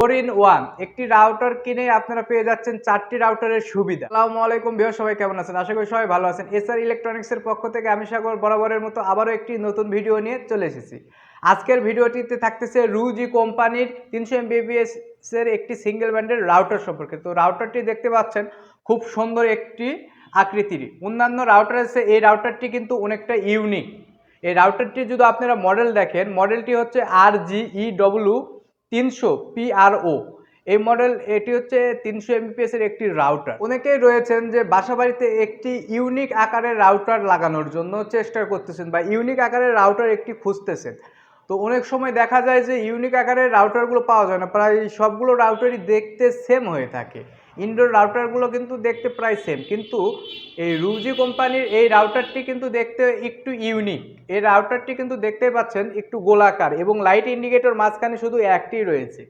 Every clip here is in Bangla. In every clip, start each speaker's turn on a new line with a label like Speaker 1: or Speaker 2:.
Speaker 1: ফোর ইন ওয়ান, একটি রাউটার কিনে আপনারা পেয়ে যাচ্ছেন চারটি রাউটারের সুবিধা। আসসালামু আলাইকুম বিহার সবাই কেমন আছেন? আশা করি সবাই ভালো আছেন। এসআর ইলেকট্রনিক্সের পক্ষ থেকে আমি সাগর বরাবরের মতো আবারও একটি নতুন ভিডিও নিয়ে চলে এসেছি। আজকের ভিডিওটিতে থাকতেছে রুজি কোম্পানির তিনশো এমবিবিএস এর একটি সিঙ্গেল ব্যান্ডের রাউটার সম্পর্কে। তো রাউটারটি দেখতে পাচ্ছেন, খুব সুন্দর একটি আকৃতির। অন্যান্য রাউটারের চেয়ে এই রাউটারটি কিন্তু অনেকটা ইউনিক এই রাউটারটি যদি আপনারা মডেল দেখেন মডেলটি হচ্ছে আর জি ই ডব্লিউ তিনশো পিআরও এই মডেল এটি হচ্ছে তিনশো এমবিপিএস এর একটি রাউটার অনেকেই রয়েছেন যে বাসা বাড়িতে একটি ইউনিক আকারের রাউটার লাগানোর জন্য চেষ্টা করতেছেন বা ইউনিক আকারের রাউটার একটি খুঁজতেছেন। তো অনেক সময় দেখা যায় যে ইউনিক আকারের রাউটারগুলো পাওয়া যায় না, প্রায় সবগুলো রাউটারই দেখতে সেম হয়ে থাকে। ইনডোর রাউটারগুলো কিন্তু দেখতে প্রায় সেম কিন্তু এই রুজি কোম্পানির এই রাউটারটি কিন্তু দেখতে একটু ইউনিক এই রাউটারটি কিন্তু দেখতে পাচ্ছেন একটু গোলাকার এবং লাইট ইন্ডিকেটর মাঝখানে শুধু একটি রয়েছে।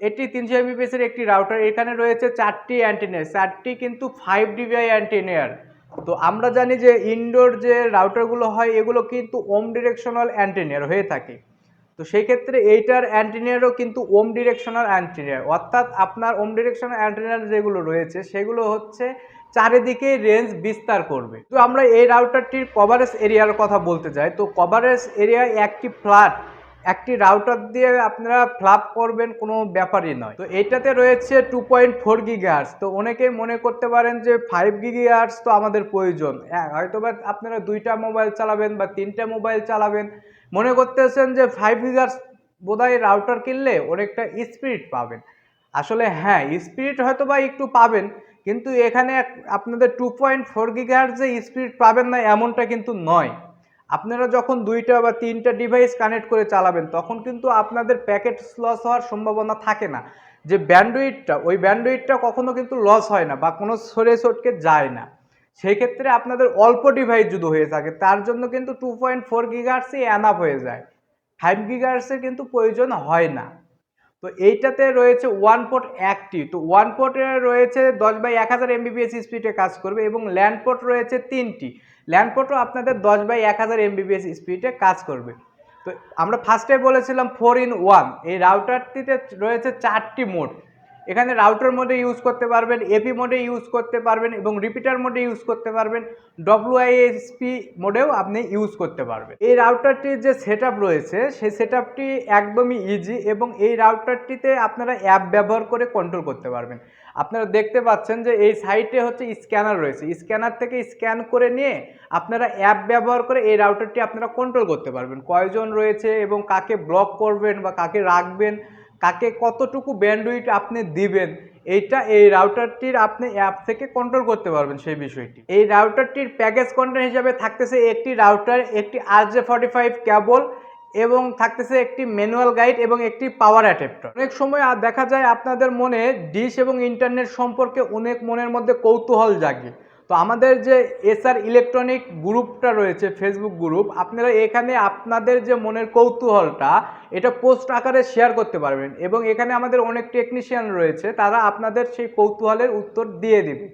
Speaker 1: এটি তিনশো এমবিপিএস এর একটি রাউটার, এখানে রয়েছে চারটি অ্যান্টিনিয়ার চারটি কিন্তু ফাইভ ডিবিআই অ্যান্টিনিয়ার তো আমরা জানি যে ইনডোর যে রাউটারগুলো হয়, এগুলো কিন্তু ওম ডিরেকশনাল অ্যান্টিনিয়ার হয়ে থাকে। তো সেই ক্ষেত্রে এইটার অ্যান্টিনিয়ারও কিন্তু ওম ডিরেকশনাল অ্যান্টিনিয়ার অর্থাৎ আপনার ওম ডিরেকশনাল অ্যান্টিনিয়ার যেগুলো রয়েছে, সেগুলো হচ্ছে চারিদিকে রেঞ্জ বিস্তার করবে। তো আমরা এই রাউটারটির কভারেজ এরিয়ার কথা বলতে চাই। তো কভারেজ এরিয়ায় একটি ফ্ল্যাট একটি রাউটার দিয়ে আপনারা ফ্লাপ করবেন কোনো ব্যাপারই নয়। তো এইটাতে রয়েছে টু পয়েন্ট ফোর গিগার্স তো অনেকেই মনে করতে পারেন যে ফাইভ গিগার্স তো আমাদের প্রয়োজন। হ্যাঁ হয়তো বা আপনারা দুইটা মোবাইল চালাবেন বা তিনটা মোবাইল চালাবেন। মনে করতেছেন যে ফাইভ গিগার্স বোধহয় রাউটার কিনলে অনেকটা স্পিড পাবেন। আসলে হ্যাঁ স্পিড হয়তো বা একটু পাবেন, কিন্তু এখানে আপনাদের টু পয়েন্ট ফোর গিগার্স যে স্পিড পাবেন না এমনটা কিন্তু নয়। আপনারা যখন দুইটা বা তিনটা ডিভাইস কানেক্ট করে চালাবেন, তখন কিন্তু আপনাদের প্যাকেট লস হওয়ার সম্ভাবনা থাকে না। যে ব্যান্ডউইডটা ওই ব্যান্ডউইডটা কখনো কিন্তু লস হয় না বা কোনো সরে সটকে যায় না। সেই ক্ষেত্রে আপনাদের অল্প ডিভাইস যদি হয়ে থাকে, তার জন্য কিন্তু টু পয়েন্ট ফোর গিগার্সই অ্যানাপ হয়ে যায়। ফাইভ গিগার্সের কিন্তু প্রয়োজন হয় না। তো এইটাতে রয়েছে ওয়ান পোর্ট একটি তো ওয়ান পোর্টে রয়েছে দশ বাই এক হাজার এমবিপিএস স্পিডে কাজ করবে এবং ল্যান্ড পোর্ট রয়েছে তিনটি। ল্যান্ড পোর্টও আপনাদের দশ বাই এক হাজার এমবিপিএস স্পিডে কাজ করবে। তো আমরা ফার্স্টে বলেছিলাম ফোর ইন ওয়ান এই রাউটারটিতে রয়েছে চারটি মোড এখানে রাউটার মোডে ইউজ করতে পারবেন এপি মোডে ইউজ করতে পারবেন এবং রিপিটার মোডে ইউজ করতে পারবেন। ডব্লিউআইএসপি মোডেও আপনি ইউজ করতে পারবেন। এই রাউটারটির যে সেট রয়েছে, সেই সেট একদমই ইজি এবং এই রাউটারটিতে আপনারা অ্যাপ ব্যবহার করে কন্ট্রোল করতে পারবেন। আপনারা দেখতে পাচ্ছেন যে এই সাইটে হচ্ছে স্ক্যানার রয়েছে। স্ক্যানার থেকে স্ক্যান করে নিয়ে আপনারা অ্যাপ ব্যবহার করে এই রাউটারটি আপনারা কন্ট্রোল করতে পারবেন। কয়জন রয়েছে এবং কাকে ব্লক করবেন বা কাকে রাখবেন কাকে কতটুকু ব্যান্ডউইট আপনি দিবেন, এইটা এই রাউটারটির আপনি অ্যাপ থেকে কন্ট্রোল করতে পারবেন সেই বিষয়টি। এই রাউটারটির প্যাকেজ কন্টেন্ট হিসাবে থাকতেছে একটি রাউটার একটি R J forty five cable এবং থাকতেছে একটি ম্যানুয়াল গাইড এবং একটি পাওয়ার অ্যাডাপ্টার অনেক সময় দেখা যায় আপনাদের মনে ডিশ এবং ইন্টারনেট সম্পর্কে অনেক মনের মধ্যে কৌতূহল জাগে। তো আমাদের যে এসআর ইলেকট্রনিক গ্রুপটা রয়েছে ফেসবুক গ্রুপ, আপনারা এখানে আপনাদের যে মনের কৌতূহলটা, এটা পোস্ট আকারে শেয়ার করতে পারবেন এবং এখানে আমাদের অনেক টেকনিশিয়ান রয়েছে, তারা আপনাদের সেই কৌতূহলের উত্তর দিয়ে দেবে।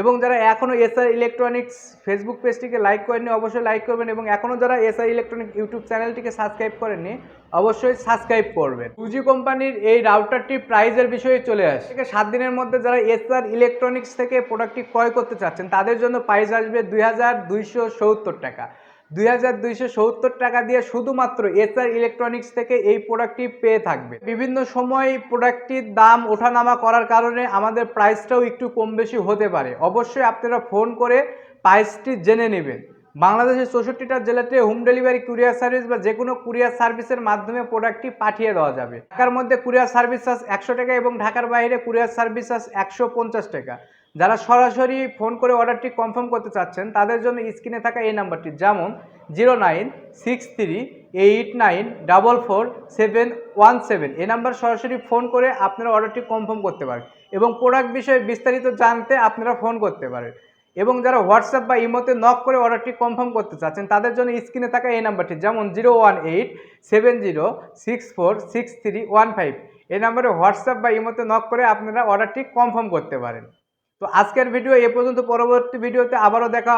Speaker 1: এবং যারা এখনও এসআর ইলেকট্রনিক্স ফেসবুক পেজটিকে লাইক করেননি, অবশ্যই লাইক করবেন এবং এখনও যারা এসআর ইলেকট্রনিক ইউটিউব চ্যানেলটিকে সাবস্ক্রাইব করেননি, অবশ্যই সাবস্ক্রাইব করবেন। টুজি কোম্পানির এই রাউটারটির প্রাইজের বিষয়ে চলে আসে থেকে সাত দিনের মধ্যে যারা এসআর ইলেকট্রনিক্স থেকে প্রোডাক্টটি ক্রয় করতে চাচ্ছেন, তাদের জন্য প্রাইস আসবে দুই হাজার দুইশো সত্তর টাকা। দুই হাজার দুইশো সত্তর টাকা দিয়ে শুধুমাত্র এসআর ইলেকট্রনিক্স থেকে এই প্রোডাক্টটি পেয়ে থাকবে। বিভিন্ন সময় প্রোডাক্টটির দাম ওঠানামা করার কারণে আমাদের প্রাইসটাও একটু কম বেশি হতে পারে। অবশ্যই আপনারা ফোন করে প্রাইসটি জেনে নেবেন। বাংলাদেশের চৌষট্টিটা জেলাতে হোম ডেলিভারি, কুরিয়ার সার্ভিস বা যে কোনো কুরিয়ার সার্ভিসের মাধ্যমে প্রোডাক্টটি পাঠিয়ে দেওয়া যাবে। ঢাকার মধ্যে কুরিয়ার সার্ভিস চার্জ একশো টাকা এবং ঢাকার বাইরে কুরিয়ার সার্ভিস চার্জ একশো পঞ্চাশ টাকা। যারা সরাসরি ফোন করে অর্ডারটি কনফার্ম করতে চাচ্ছেন, তাদের জন্য স্ক্রিনে থাকা এই নাম্বারটি, যেমন zero nine six three eight nine double four seven one seven. এই নাম্বার সরাসরি ফোন করে আপনারা অর্ডারটি কনফার্ম করতে পারেন এবং প্রোডাক্ট বিষয়ে বিস্তারিত জানতে আপনারা ফোন করতে পারেন। এবং যারা হোয়াটসঅ্যাপ বা ইমোতে নক করে অর্ডারটি কনফার্ম করতে চাচ্ছেন, তাদের জন্য স্ক্রিনে থাকা এই নাম্বারটি, যেমন zero one eight seven zero six four six three one five. এই নাম্বারে হোয়াটসঅ্যাপ বা ইমোতে নক করে আপনারা অর্ডারটি কনফার্ম করতে পারেন। তো আজকের ভিডিও এ পর্যন্ত পরবর্তী ভিডিওতে আবারও দেখা